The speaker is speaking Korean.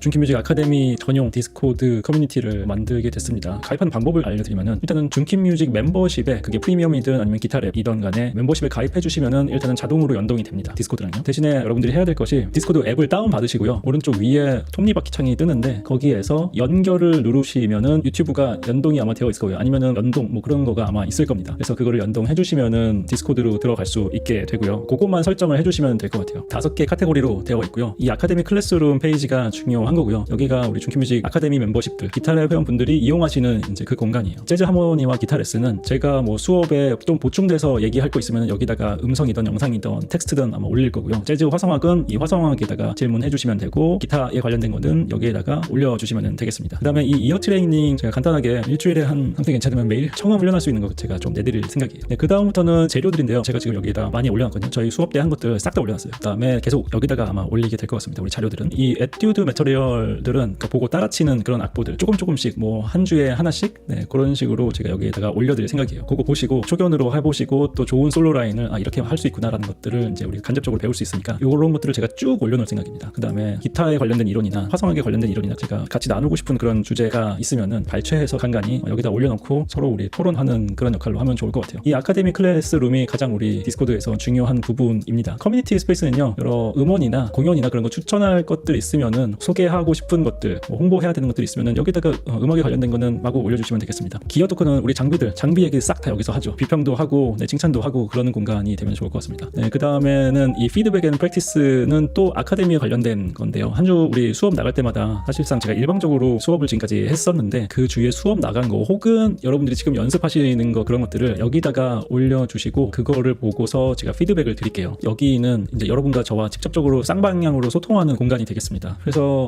준키뮤직 아카데미 전용 디스코드 커뮤니티를 만들게 됐습니다. 가입하는 방법을 알려드리면은 일단은 준키뮤직 멤버십에 그게 프리미엄이든 아니면 기타랩이든 간에 멤버십에 가입해 주시면은 일단은 자동으로 연동이 됩니다. 디스코드랑요. 대신에 여러분들이 해야 될 것이 디스코드 앱을 다운 받으시고요. 오른쪽 위에 톱니바퀴 창이 뜨는데 거기에서 연결을 누르시면은 유튜브가 연동이 아마 되어 있을 거예요. 아니면은 연동 뭐 그런 거가 아마 있을 겁니다. 그래서 그거를 연동해 주시면은 디스코드로 들어갈 수 있게 되고요. 그것만 설정을 해 주시면 될 것 같아요. 다섯 개 카테고리로 되어 있고요. 이 아카데미 클래스룸 페이지가 중요한 거고요. 여기가 우리 중키뮤직 아카데미 멤버십들 기타랩 회원분들이 이용하시는 이제 그 공간이에요. 재즈 하모니와 기타 레슨은 제가 뭐 수업에 좀 보충돼서 얘기할 거 있으면 여기다가 음성이든 영상이든 텍스트든 아마 올릴 거고요. 재즈 화성학은 이 화성학에다가 질문해 주시면 되고 기타에 관련된 거는 여기에다가 올려주시면 되겠습니다. 그 다음에 이 이어 트레이닝 제가 간단하게 일주일에 한 상태 괜찮으면 매일 청음 훈련할 수 있는 거 제가 좀 내드릴 생각이에요. 네, 그 다음부터는 재료들인데요. 제가 지금 여기에다 많이 올려놨거든요. 저희 수업 때 한 것들 싹 다 올려놨어요. 그 다음에 계속 여기다가 아마 올리게 될 것 같습니다. 우리 자료들은 이 에튜드 매터리얼 들은 그러니까 보고 따라치는 그런 악보들 조금 조금씩 뭐 한 주에 하나씩 네, 그런 식으로 제가 여기에다가 올려드릴 생각이에요. 그거 보시고 초견으로 해보시고 또 좋은 솔로 라인을 아 이렇게 할 수 있구나라는 것들을 이제 우리 간접적으로 배울 수 있으니까 이런 것들을 제가 쭉 올려놓을 생각입니다. 그 다음에 기타에 관련된 이론이나 화성학에 관련된 이론이나 제가 같이 나누고 싶은 그런 주제가 있으면은 발췌해서 간간히 여기다 올려놓고 서로 우리 토론하는 그런 역할로 하면 좋을 것 같아요. 이 아카데미 클래스 룸이 가장 우리 디스코드에서 중요한 부분입니다. 커뮤니티 스페이스는요 여러 음원이나 공연이나 그런 거 추천할 것들 있으면은 소개 하고 싶은 것들 뭐 홍보해야 되는 것들 있으면은 여기다가 어, 음악에 관련된 거는 마구 올려주시면 되겠습니다. 기어 토크는 우리 장비들 장비 얘기 싹 다 여기서 하죠. 비평도 하고 네, 칭찬도 하고 그러는 공간이 되면 좋을 것 같습니다. 네, 그 다음에는 이 피드백 앤 프랙티스는 또 아카데미에 관련된 건데요. 한 주 우리 수업 나갈 때마다 사실상 제가 일방적으로 수업을 지금까지 했었는데 그 주에 수업 나간 거 혹은 여러분들이 지금 연습하시는 거 그런 것들을 여기다가 올려주시고 그거를 보고서 제가 피드백을 드릴게요. 여기는 이제 여러분과 저와 직접적으로 쌍방향으로 소통하는 공간이 되겠습니다. 그래서